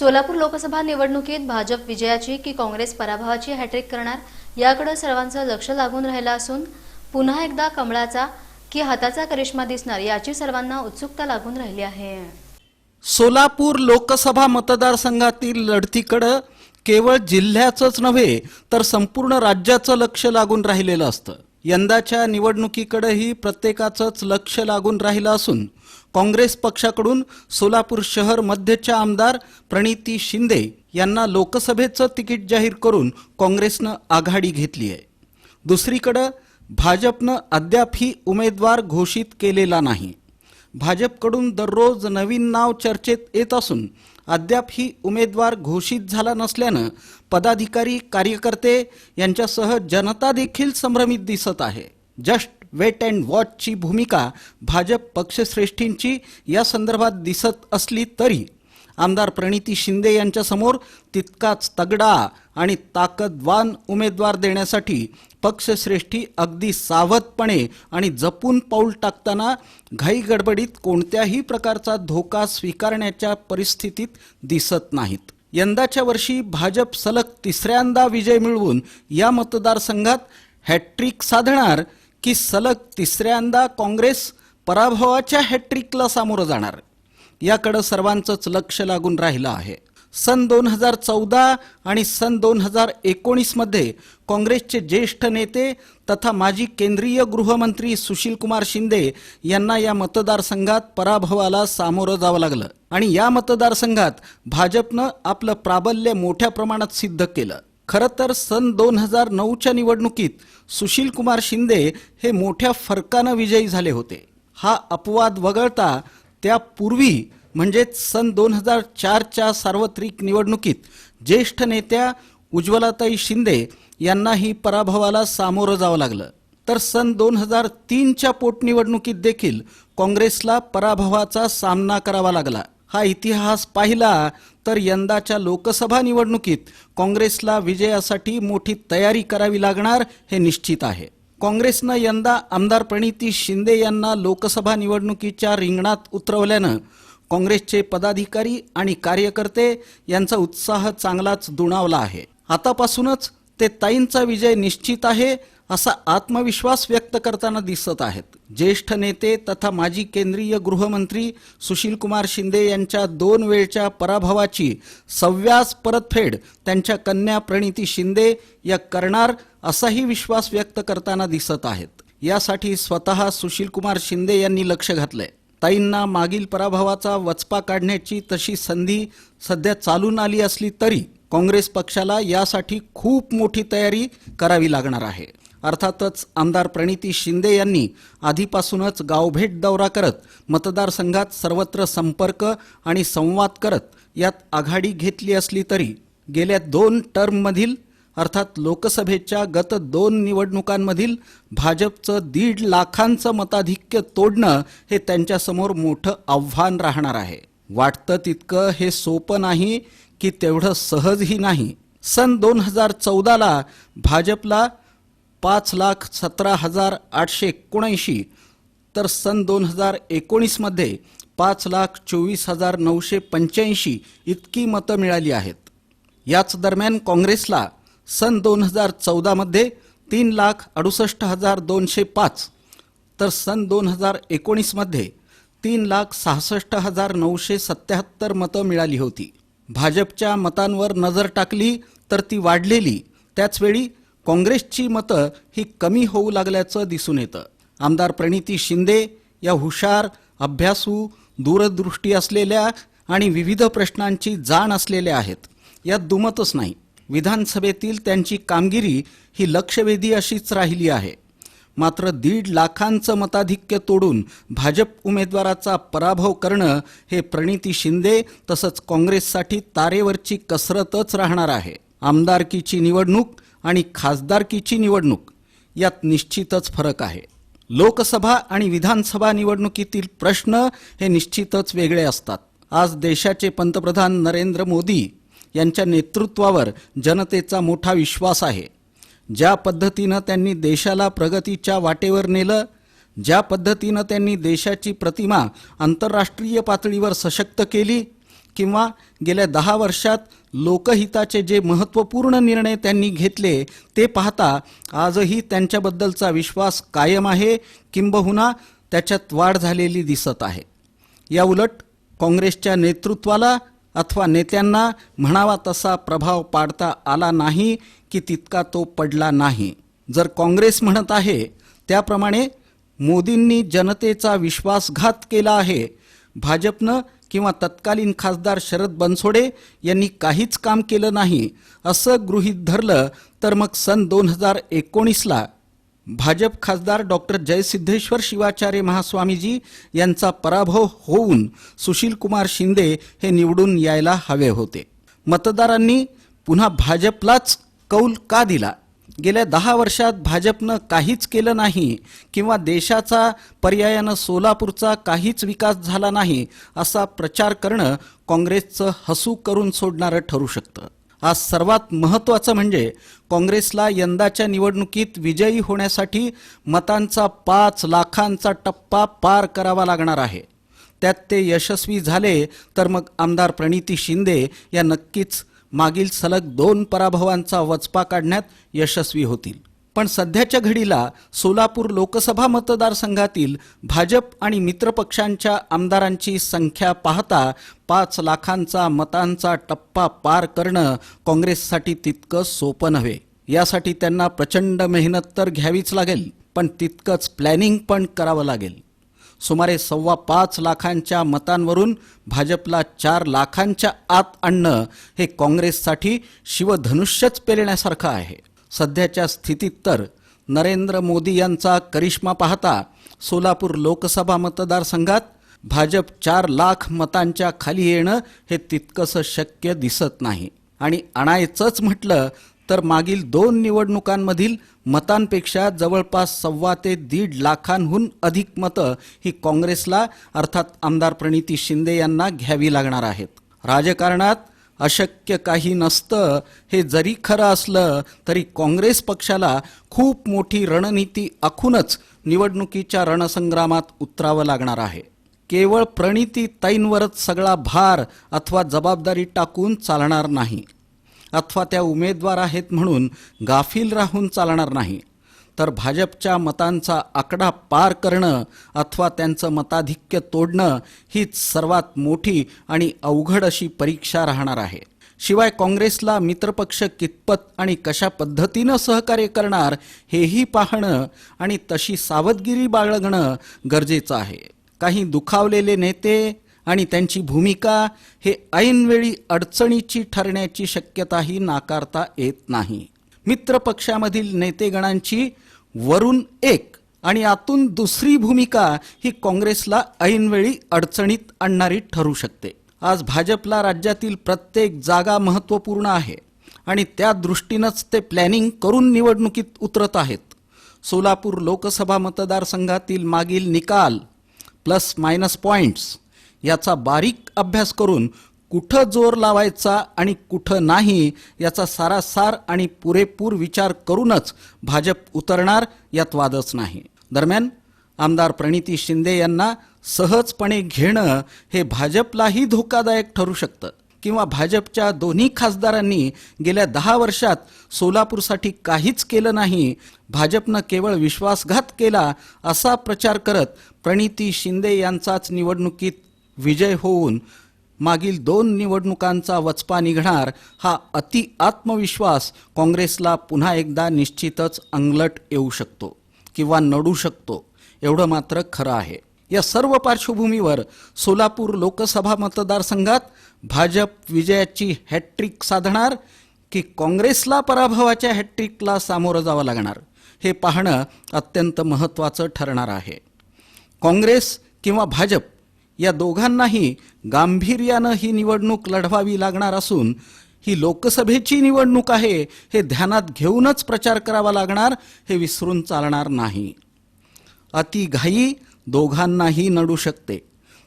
सोलापूर लोकसभा निवडणुकीत भाजप विजयाची की काँग्रेस पराभवाची हॅट्रिक करणार याकडे सर्वांचं लक्ष लागून राहिलं असून पुन्हा एकदा कमळाचा की हाताचा करिश्मा दिसणार याची सर्वांना उत्सुकता लागून राहिली आहे. सोलापूर लोकसभा मतदारसंघातील लढतीकडं केवळ जिल्ह्याचंच नव्हे तर संपूर्ण राज्याचं लक्ष लागून राहिलेलं असतं. यंदाच्या निवडणुकीकडेही प्रत्येकाचंच लक्ष लागून राहिलं असून काँग्रेस पक्षाकडून सोलापूर शहर मध्यच्या आमदार प्रणिती शिंदे यांना लोकसभेचं तिकीट जाहीर करून काँग्रेसनं आघाडी घेतली आहे. दुसरीकडं भाजपनं अद्याप ही उमेदवार घोषित केलेला नाही. भाजपकडून दररोज नवीन नाव चर्चेत येत असून अद्याप ही उमेदवार घोषित झाला नसल्यानं पदाधिकारी कार्यकर्ते यांच्यासह जनता देखील संभ्रमित दिसत आहे. जस्ट वेट अँड वॉचची भूमिका भाजप पक्षश्रेष्ठींची या संदर्भात दिसत असली तरी. आमदार प्रणिती शिंदे यांच्यासमोर तितकाच तगडा आणि ताकदवान उमेदवार देण्यासाठी पक्षश्रेष्ठी अगदी सावधपणे आणि जपून पाऊल टाकताना घाईगडबडीत कोणत्याही प्रकारचा धोका स्वीकारण्याच्या परिस्थितीत दिसत नाहीत. यंदाच्या वर्षी भाजप सलग तिसऱ्यांदा विजय मिळवून या मतदारसंघात हॅट्रिक साधणार की सलग तिसऱ्यांदा काँग्रेस पराभवाच्या हॅट्रिकला सामोरं जाणार. याकडं सर्वांचंच लक्ष लागून राहिलं आहे. सन दोन हजार चौदा आणि सन दोन हजार एकोणीसमध्ये काँग्रेसचे ज्येष्ठ नेते तथा माजी केंद्रीय गृहमंत्री सुशीलकुमार शिंदे यांना या मतदारसंघात पराभवाला सामोरं जावं लागलं आणि या मतदारसंघात भाजपनं आपलं प्राबल्य मोठ्या प्रमाणात सिद्ध केलं. खरं तर सन दोन हजार नऊच्या निवडणुकीत सुशीलकुमार शिंदे हे मोठ्या फरकानं विजयी झाले होते. हा अपवाद वगळता त्यापूर्वी म्हणजेच सन दोन हजार चारच्या सार्वत्रिक निवडणुकीत ज्येष्ठ नेत्या उज्ज्वलाताई शिंदे यांनाही पराभवाला सामोरं जावं लागलं. तर सन दोन हजार तीनच्या पोटनिवडणुकीत देखील काँग्रेसला पराभवाचा सामना करावा लागला. हा इतिहास पाहिला तर यंदाच्या लोकसभा निवडणुकीत काँग्रेसला विजयासाठी मोठी तयारी करावी लागणार हे निश्चित आहे. काँग्रेसनं यंदा आमदार प्रणिती शिंदे यांना लोकसभा निवडणुकीच्या रिंगणात उतरवल्यानं काँग्रेसचे पदाधिकारी आणि कार्यकर्ते यांचा उत्साह चांगलाच दुणावला आहे. आतापासूनच ते ताईंचा विजय निश्चित आहे असा आत्मविश्वास व्यक्त करताना दिसत आहेत. ज्येष्ठ नेते तथा माजी केंद्रीय गृहमंत्री सुशीलकुमार शिंदे यांच्या दोन वेळच्या पराभवाची सव्यास परतफेड त्यांच्या कन्या प्रणिती शिंदे या करणार असाही विश्वास व्यक्त करताना दिसत आहेत. यासाठी स्वतः सुशीलकुमार शिंदे यांनी लक्ष घातलंय. ताईंना मागील पराभवाचा वचपा काढण्याची तशी संधी सध्या चालून आली असली तरी काँग्रेस पक्षाला यासाठी खूप मोठी तयारी करावी लागणार आहे. अर्थातच आमदार प्रणिती शिंदे यांनी आधीपासूनच गावभेट दौरा करत मतदारसंघात सर्वत्र संपर्क आणि संवाद करत यात आघाडी घेतली असली तरी गेल्या दोन टर्ममधील अर्थात लोकसभेच्या गत दोन निवडणुकांमधील भाजपचं दीड लाखांचं मताधिक्य तोडणं हे त्यांच्यासमोर मोठं आव्हान राहणार आहे. वाटतं तितकं हे सोपं नाही की तेवढं सहजही नाही. सन दोन हजार चौदाला भाजपला पाच लाख सतरा हजार आठशे एकोणऐंशी. तर सन दोन हजार एकोणीसमध्ये पाच लाख चोवीस हजार नऊशे पंच्याऐंशी इतकी मतं मिळाली आहेत. याच दरम्यान काँग्रेसला सन दोन हजार चौदामध्ये तीन लाख अडुसष्ट हजार दोनशे पाच. तर सन दोन हजार एकोणीसमध्ये तीन लाख सहासष्ट हजार नऊशे सत्याहत्तर मतं मिळाली होती. भाजपच्या मतांवर नजर टाकली तर ती वाढलेली. त्याचवेळी काँग्रेसची मतं ही कमी होऊ लागल्याचं दिसून येतं. आमदार प्रणिती शिंदे या हुशार अभ्यासू दूरदृष्टी असलेल्या आणि विविध प्रश्नांची जाण असलेल्या आहेत. यात दुमतच नाही. विधानसभेतील त्यांची कामगिरी ही लक्षवेधी अशीच राहिली आहे. मात्र दीड लाखांचं मताधिक्य तोडून भाजप उमेदवाराचा पराभव करणं हे प्रणिती शिंदे तसंच काँग्रेससाठी तारेवरची कसरतच राहणार आहे. आमदारकीची निवडणूक आणि खासदारकीची निवडणूक यात निश्चितच फरक आहे. लोकसभा आणि विधानसभा निवडणुकीतील प्रश्न हे निश्चितच वेगळे असतात. आज देशाचे पंतप्रधान नरेंद्र मोदी यांच्या नेतृत्वावर जनतेचा मोठा विश्वास आहे. ज्या पद्धतीनं त्यांनी देशाला प्रगतीच्या वाटेवर नेलं ज्या पद्धतीनं त्यांनी देशाची प्रतिमा आंतरराष्ट्रीय पातळीवर सशक्त केली किंवा गेल्या दहा वर्षात लोकहिताचे जे महत्त्वपूर्ण निर्णय त्यांनी घेतले ते पाहता आजही त्यांच्याबद्दलचा विश्वास कायम आहे किंबहुना त्याच्यात वाढ झालेली दिसत आहे. या उलट काँग्रेसच्या नेतृत्वाला अथवा नेत्यांना म्हणावा तसा प्रभाव पाडता आला नाही की तितका तो पडला नाही. जर काँग्रेस म्हणत आहे त्याप्रमाणे मोदींनी जनतेचा विश्वासघात केला आहे. भाजपनं किंवा तत्कालीन खासदार शरद बनसोडे यांनी काहीच काम केलं नाही असं गृहीत धरलं तर मग सन दोन हजार एकोणीसला भाजप खासदार डॉक्टर जयसिद्धेश्वर शिवाचार्य महास्वामीजी यांचा पराभव होऊन सुशीलकुमार शिंदे हे निवडून यायला हवे होते. मतदारांनी पुन्हा भाजपलाच कौल का दिला? गेल्या दहा वर्षात भाजपनं काहीच केलं नाही किंवा देशाचा पर्यायानं सोलापूरचा काहीच विकास झाला नाही असा प्रचार करणं काँग्रेसचं हसू करून सोडणारं ठरू शकतं. आज सर्वात महत्त्वाचं म्हणजे काँग्रेसला यंदाच्या निवडणुकीत विजयी होण्यासाठी मतांचा पाच लाखांचा टप्पा पार करावा लागणार आहे. त्यात ते यशस्वी झाले तर मग आमदार प्रणिती शिंदे या नक्कीच मागील सलग दोन पराभवांचा वचपा काढण्यात यशस्वी होतील. पण सध्याच्या घडीला सोलापूर लोकसभा मतदारसंघातील भाजप आणि मित्रपक्षांच्या आमदारांची संख्या पाहता पाच लाखांचा मतांचा टप्पा पार करणं काँग्रेससाठी तितकं सोपं नव्हे. यासाठी त्यांना प्रचंड मेहनत तर घ्यावीच लागेल पण तितकंच प्लॅनिंग पण करावं लागेल. सुमारे सव्वा पाच लाखांच्या मतांवरून भाजपला चार लाखांच्या आत आणणं हे काँग्रेससाठी शिवधनुष्यच पेलण्यासारखं आहे. सध्याच्या स्थितीत तर नरेंद्र मोदी यांचा करिश्मा पाहता सोलापूर लोकसभा मतदारसंघात भाजप चार लाख मतांच्या खाली येणं हे तितकंसं शक्य दिसत नाही. आणि आणायचंच म्हटलं तर मागील दोन निवडणुकांमधील मतांपेक्षा जवळपास सव्वा ते दीड लाखांहून अधिक मतं ही काँग्रेसला अर्थात आमदार प्रणिती शिंदे यांना घ्यावी लागणार आहेत. राजकारणात अशक्य काही नसतं हे जरी खरं असलं तरी काँग्रेस पक्षाला खूप मोठी रणनीती आखूनच निवडणुकीच्या रणसंग्रामात उतरावं लागणार आहे. केवळ प्रणिती ताईंवरच सगळा भार अथवा जबाबदारी टाकून चालणार नाही. अथवा त्या उमेदवार आहेत म्हणून गाफील राहून चालणार नाही. तर भाजपच्या मतांचा आकडा पार करणं अथवा त्यांचं मताधिक्य तोडणं हीच सर्वात मोठी आणि अवघड अशी परीक्षा राहणार आहे. शिवाय काँग्रेसला मित्रपक्ष कितपत आणि कशा पद्धतीनं सहकार्य करणार हेही पाहणं आणि तशी सावधगिरी बाळगणं गरजेचं आहे. काही दुखावलेले नेते आणि त्यांची भूमिका हे ऐनवेळी अडचणीची ठरण्याची शक्यताही नाकारता येत नाही. मित्रपक्षामधील नेतेगणांची वरून एक आणि आतून दुसरी भूमिका ही काँग्रेसला ऐनवेळी अडचणीत आणणारी ठरू शकते. आज भाजपला राज्यातील प्रत्येक जागा महत्त्वपूर्ण आहे आणि त्या दृष्टीनंच ते प्लॅनिंग करून निवडणुकीत उतरत आहेत. सोलापूर लोकसभा मतदारसंघातील मागील निकाल प्लस मायनस पॉईंट्स याचा बारीक अभ्यास करून कुठं जोर लावायचा आणि कुठं नाही याचा सारासार आणि पुरेपूर विचार करूनच भाजप उतरणार यात वादच नाही. दरम्यान आमदार प्रणिती शिंदे यांना सहजपणे घेणं हे भाजपलाही धोकादायक ठरू शकतं किंवा भाजपच्या दोन्ही खासदारांनी गेल्या दहा वर्षात सोलापूरसाठी काहीच केलं नाही भाजपनं केवळ विश्वासघात केला असा प्रचार करत प्रणिती शिंदे यांचाच निवडणुकीत विजय होऊन मागील दोन निवडणुकांचा वचपा निघणार हा अति आत्मविश्वास काँग्रेसला पुन्हा एकदा निश्चितच अंगलट येऊ शकतो किंवा नडू शकतो एवढं मात्र खरं आहे. या सर्व पार्श्वभूमीवर सोलापूर लोकसभा मतदारसंघात भाजप विजयाची हॅट्रिक साधणार की काँग्रेसला पराभवाच्या हॅट्रिकला सामोरं जावं लागणार हे पाहणं अत्यंत महत्त्वाचं ठरणार आहे. काँग्रेस किंवा भाजप या दोघांनाही गांभीर्यानं ही निवडणूक लढवावी लागणार असून ही लोकसभेची निवडणूक आहे हे ध्यानात घेऊनच प्रचार करावा लागणार हे विसरून चालणार नाही. अति घाई दोघांनाही नडू शकते.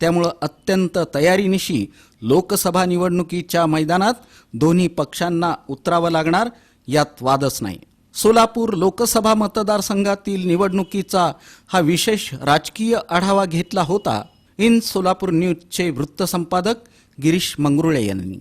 त्यामुळं अत्यंत तयारीनिशी लोकसभा निवडणुकीच्या मैदानात दोन्ही पक्षांना उतरावं लागणार यात वादच नाही. सोलापूर लोकसभा मतदारसंघातील निवडणुकीचा हा विशेष राजकीय आढावा घेतला होता इन सोलापूर न्यूजचे वृत्तसंपादक गिरीश मंगरुळे यांनी.